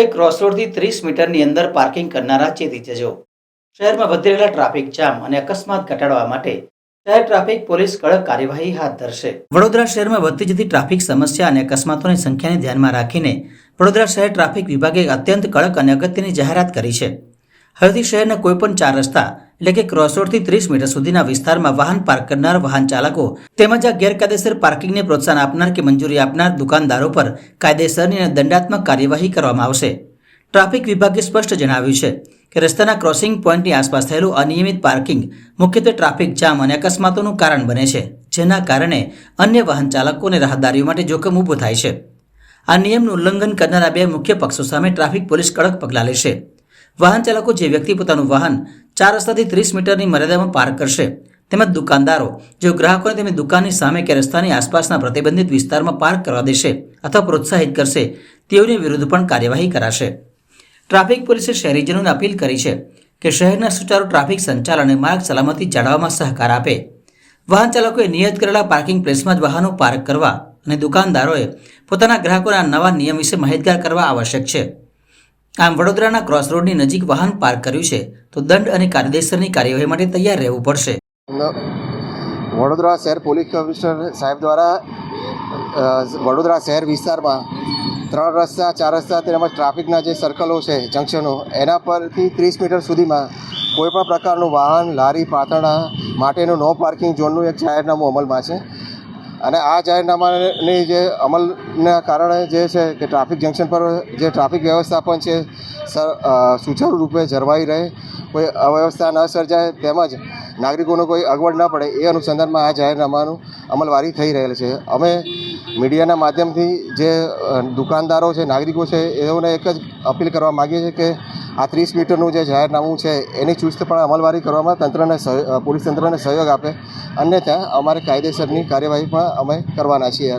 હવે ક્રોસરોડથી ત્રીસ મીટરની અંદર પાર્કિંગ કરનારા ચેતી જજો. શહેરમાં વધી રહેલા ટ્રાફિક જામ અને અકસ્માત ઘટાડવા માટે શહેર ટ્રાફિક પોલીસ કડક કાર્યવાહી હાથ ધરશે. વડોદરા શહેરમાં વધતી જતી ટ્રાફિક સમસ્યા અને અકસ્માતોની સંખ્યાને ધ્યાનમાં રાખીને વડોદરા શહેર ટ્રાફિક વિભાગે અત્યંત કડક અને અગત્યની જાહેરાત કરી છે. હવેથી શહેરના કોઈપણ ચાર રસ્તા એટલે કે ક્રોસરોડથી ત્રીસ મીટર સુધીના વિસ્તારમાં વાહન પાર્ક કરનાર વાહન ચાલકો તેમજ આ ગેરકાયદેસર પાર્કિંગને પ્રોત્સાહન આપનાર કે મંજૂરી આપનાર દુકાનદારો પર કાયદેસરની અને દંડાત્મક કાર્યવાહી કરવામાં આવશે. ટ્રાફિક વિભાગે સ્પષ્ટ જણાવ્યું છે કે રસ્તાના ક્રોસિંગ પોઈન્ટની આસપાસ થયેલું અનિયમિત પાર્કિંગ મુખ્યત્વે ટ્રાફિક જામ અને અકસ્માતોનું કારણ બને છે, જેના કારણે અન્ય વાહન ચાલકો રાહદારીઓ માટે જોખમ ઊભું થાય છે. આ નિયમનું ઉલ્લંઘન કરનારા બે મુખ્ય પક્ષો સામે ટ્રાફિક પોલીસ કડક પગલાં લેશે. વાહન ચાલકો જે વ્યક્તિ પોતાનું વાહન ચાર રસ્તાથી ત્રીસ મીટરની મર્યાદામાં પાર્ક કરશે. તેમજ દુકાનદારો, જેઓ ગ્રાહકોને તેમની દુકાનની સામે કે રસ્તાની આસપાસના પ્રતિબંધિત વિસ્તારમાં પાર્ક કરવા દેશે અથવા પ્રોત્સાહિત કરશે, તેઓની વિરુદ્ધ પણ કાર્યવાહી કરાશે. ટ્રાફિક પોલીસે શહેરીજનોને અપીલ કરી છે કે શહેરના સુચારુ ટ્રાફિક સંચાલન અને માર્ગ સલામતી જાળવવામાં સહકાર આપે. વાહન ચાલકોએ નિયત કરેલા પાર્કિંગ પ્લેસમાં જ વાહનો પાર્ક કરવા અને દુકાનદારોએ પોતાના ગ્રાહકોને નવા નિયમ વિશે માહિતગાર કરવા આવશ્યક છે. આમ વડોદરાના ક્રોસ રોડની નજીક વાહન પાર્ક કર્યું છે, તો દંડ અને કાયદેસરની કાર્યવાહી માટે તૈયાર રહેવું પડશે. વડોદરા શહેર પોલીસ કમિશનર સાહેબ દ્વારા વડોદરા શહેર વિસ્તારમાં ત્રણ રસ્તા, ચાર રસ્તા તેમજ ટ્રાફિકના જે સર્કલો છે જંકશનો એના પરથી ત્રીસ મીટર સુધીમાં કોઈપણ પ્રકારનું વાહન, લારી પાતળા માટેનું નો પાર્કિંગ ઝોનનું એક જાહેરનામું અમલમાં છે. અને આ જાહેરનામાની જે અમલના કારણે જે છે કે ટ્રાફિક જંકશન પર જે ટ્રાફિક વ્યવસ્થાપન છે સુચારુ રૂપે જળવાઈ રહે, કોઈ અવ્યવસ્થા ન સર્જાય તેમજ નાગરિકોને કોઈ અગવડ ન પડે એ અનુસંધાનમાં આ જાહેરનામાનું અમલવારી થઈ રહેલ છે. અમે મીડિયાના માધ્યમથી જે દુકાનદારો છે, નાગરિકો છે, એઓને એક જ અપીલ કરવા માગીએ છીએ કે આ ત્રીસ મીટરનું જે જાહેરનામું છે, એની ચુસ્તપણે અમલવારી કરવામાં તંત્રને પોલીસ તંત્રને સહયોગ આપે અન્યથા અમારે કાયદેસરની કાર્યવાહી પણ અમે કરવાના છીએ